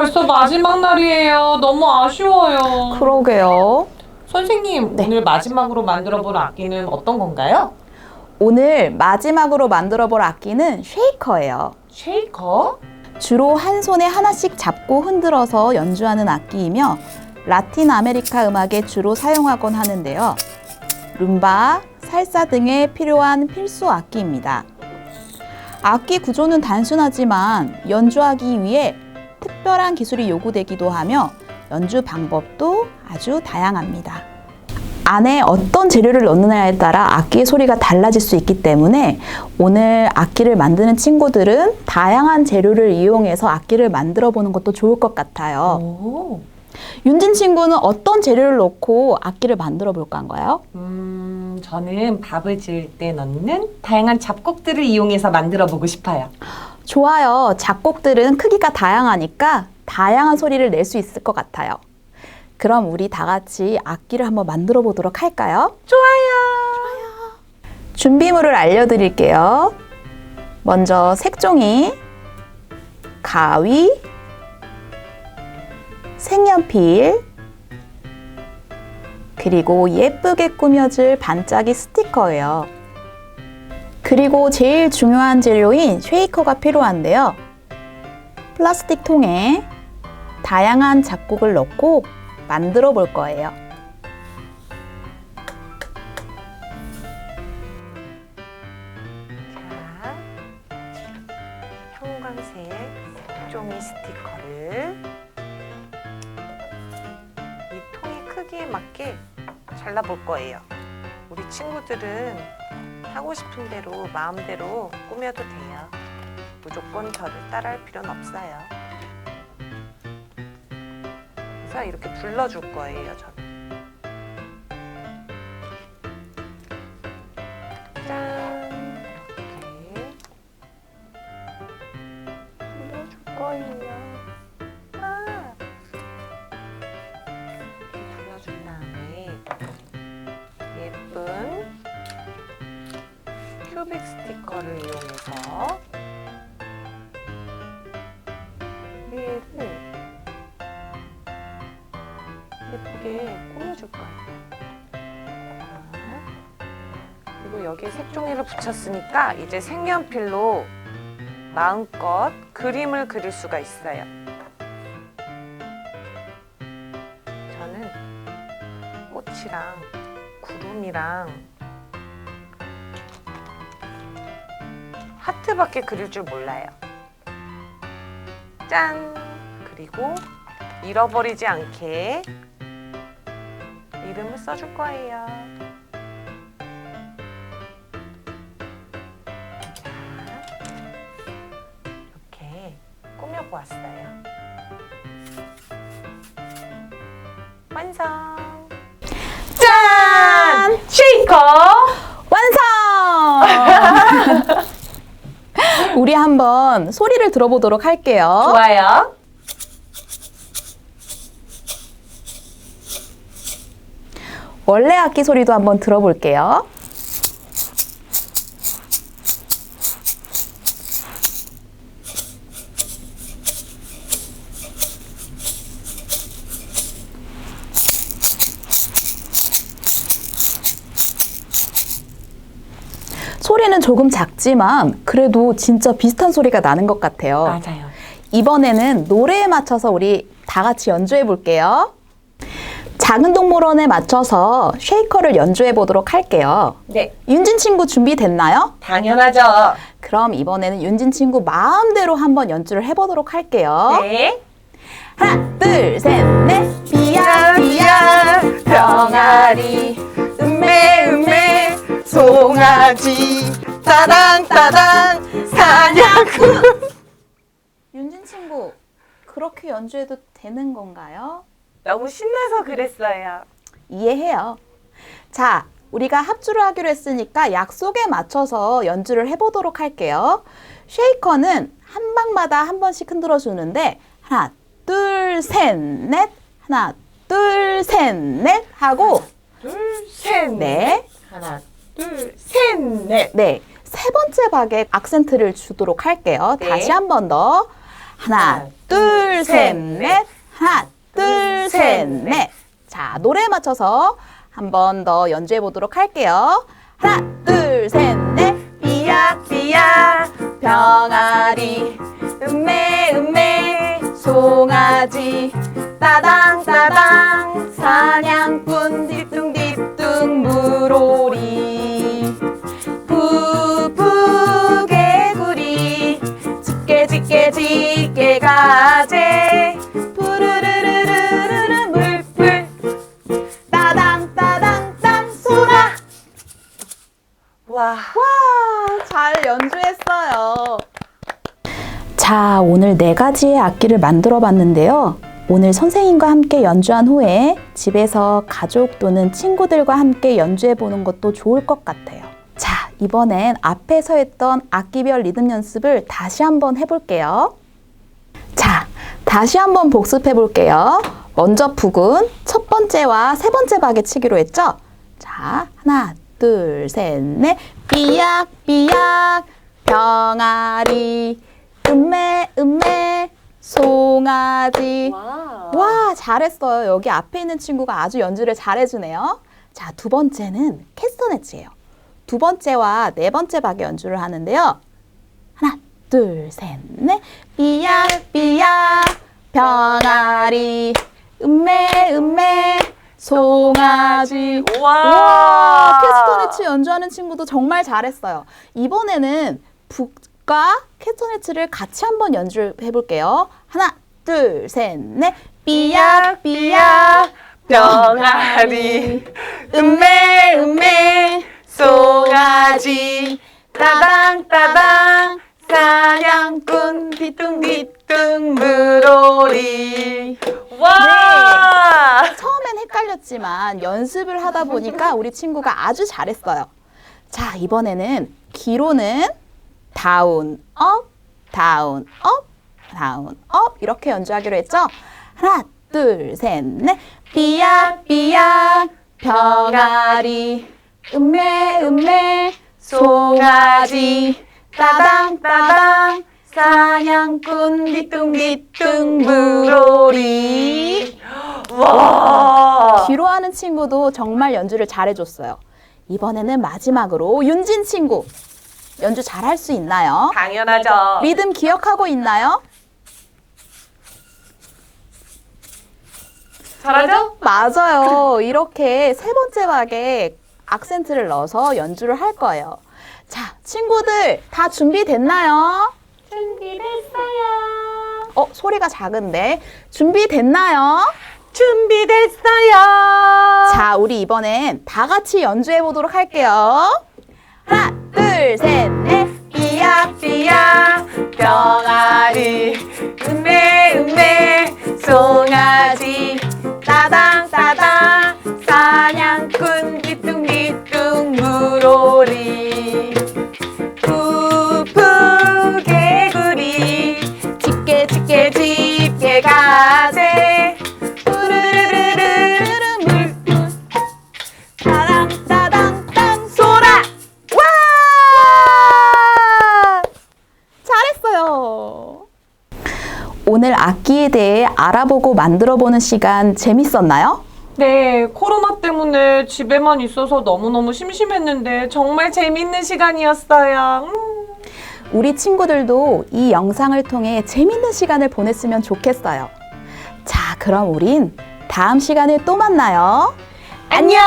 벌써 마지막 날이에요. 너무 아쉬워요. 그러게요. 선생님, 네. 오늘 마지막으로 만들어 볼 악기는 어떤 건가요? 오늘 마지막으로 만들어 볼 악기는 쉐이커예요. 쉐이커? 주로 한 손에 하나씩 잡고 흔들어서 연주하는 악기이며 라틴 아메리카 음악에 주로 사용하곤 하는데요. 룸바, 살사 등에 필요한 필수 악기입니다. 악기 구조는 단순하지만 연주하기 위해 특별한 기술이 요구되기도 하며 연주 방법도 아주 다양합니다. 안에 어떤 재료를 넣느냐에 따라 악기의 소리가 달라질 수 있기 때문에 오늘 악기를 만드는 친구들은 다양한 재료를 이용해서 악기를 만들어 보는 것도 좋을 것 같아요. 오. 윤진 친구는 어떤 재료를 넣고 악기를 만들어 볼까 한가요? 음, 저는 밥을 지을 때 넣는 다양한 잡곡들을 이용해서 만들어 보고 싶어요. 좋아요. 작곡들은 크기가 다양하니까 다양한 소리를 낼 수 있을 것 같아요. 그럼 우리 다 같이 악기를 한번 만들어 보도록 할까요? 좋아요. 준비물을 알려드릴게요. 먼저 색종이, 가위, 색연필, 그리고 예쁘게 꾸며줄 반짝이 스티커예요. 그리고 제일 중요한 재료인 쉐이커가 필요한데요. 플라스틱 통에 다양한 작곡을 넣고 만들어 볼 거예요. 자, 형광색 종이 스티커를 이 통의 크기에 맞게 잘라 볼 거예요. 우리 친구들은 하고 싶은 대로 마음대로 꾸며도 돼요. 무조건 저를 따라할 필요는 없어요. 그래서 이렇게 불러줄 거예요, 저는. 짠! 이렇게 불러줄 거예요. 이용해서 위에를 예쁘게 꾸며줄 거예요. 자, 그리고 여기에 색종이를 붙였으니까 이제 색연필로 마음껏 그림을 그릴 수가 있어요. 저는 꽃이랑 구름이랑 하트밖에 그릴 줄 몰라요. 짠! 그리고 잃어버리지 않게 이름을 써줄 거예요. 자, 이렇게 꾸며보았어요. 완성! 짠! 쉐이커! 완성! 우리 한번 소리를 들어보도록 할게요. 좋아요. 원래 악기 소리도 한번 들어볼게요. 조금 작지만 그래도 진짜 비슷한 소리가 나는 것 같아요. 맞아요. 이번에는 노래에 맞춰서 우리 다 같이 연주해 볼게요. 작은 동물원에 맞춰서 쉐이커를 연주해 보도록 할게요. 네, 윤진 친구 준비됐나요? 당연하죠. 그럼 이번에는 윤진 친구 마음대로 한번 연주를 해보도록 할게요. 네. 하나, 둘, 셋, 넷. 비야, 비야, 병아리, 음메, 음메, 송아지, 따당, 따당, 사냥꾼. 윤진 친구, 그렇게 연주해도 되는 건가요? 너무 신나서 그랬어요. 이해해요. 자, 우리가 합주를 하기로 했으니까 약속에 맞춰서 연주를 해보도록 할게요. 쉐이커는 한 방마다 한 번씩 흔들어 주는데 하나, 둘, 셋, 넷. 하나, 둘, 셋, 넷 하고 둘, 셋, 네, 하나, 둘, 셋, 넷. 네. 세 번째 박에 악센트를 주도록 할게요. 네. 다시 한 번 더. 하나, 둘, 셋, 넷. 하나, 둘, 셋, 넷. 자, 노래에 맞춰서 한 번 더 연주해 보도록 할게요. 하나, 둘, 셋, 넷. 삐약삐약 병아리 음메 음메 송아지 따당 가재 푸르르르르르 물풀 따당 따당 땅 소라 와. 와, 잘 연주했어요. 자, 오늘 네 가지의 악기를 만들어 봤는데요. 오늘 선생님과 함께 연주한 후에 집에서 가족 또는 친구들과 함께 연주해 보는 것도 좋을 것 같아요. 자, 이번엔 앞에서 했던 악기별 리듬 연습을 다시 한번 해볼게요. 자, 다시 한번 복습해 볼게요. 먼저 북은 첫 번째와 세 번째 박에 치기로 했죠? 자, 하나, 둘, 셋, 넷. 삐약삐약 병아리 음메 음메 송아지 와. 와 잘했어요. 여기 앞에 있는 친구가 아주 연주를 잘해주네요. 자, 두 번째는 캐스터네츠예요. 두 번째와 네 번째 박에 연주를 하는데요. 둘, 셋, 넷. 삐약삐약 병아리 음메 음메 송아지 와. 와, 캐스터네츠 연주하는 친구도 정말 잘했어요. 이번에는 북과 캐스터네츠를 같이 한번 연주해 볼게요. 하나, 둘, 셋, 넷. 삐약삐약 병아리 음메 음메 송아지 따당 따당 사냥꾼 뒤뚱뒤뚱 물오리 와. 처음엔 헷갈렸지만 연습을 하다 보니까 우리 친구가 아주 잘했어요. 자, 이번에는 기로는 다운, 업, 다운, 업, 다운, 업 이렇게 연주하기로 했죠? 하나, 둘, 셋, 넷. 삐약삐약 병아리 음메 음메 송아지 따당 따당 사냥꾼 뒤뚱뒤뚱 물오리 와. 귀로하는 친구도 정말 연주를 잘해줬어요. 이번에는 마지막으로 윤진 친구 연주 잘할 수 있나요? 당연하죠. 리듬 기억하고 있나요? 잘하죠? 맞아요. 이렇게 세 번째 박에 악센트를 넣어서 연주를 할 거예요. 자, 친구들 다 준비됐나요? 준비됐어요. 어, 소리가 작은데. 준비됐나요? 준비됐어요. 자, 우리 이번엔 다 같이 연주해 보도록 할게요. 하나, 둘, 셋, 넷. 삐약삐약 병아리 음메 음메 송아지 오늘 악기에 대해 알아보고 만들어보는 시간 재밌었나요? 네, 코로나 때문에 집에만 있어서 너무너무 심심했는데 정말 재밌는 시간이었어요. 음. 우리 친구들도 이 영상을 통해 재밌는 시간을 보냈으면 좋겠어요. 자, 그럼 우린 다음 시간에 또 만나요. 안녕!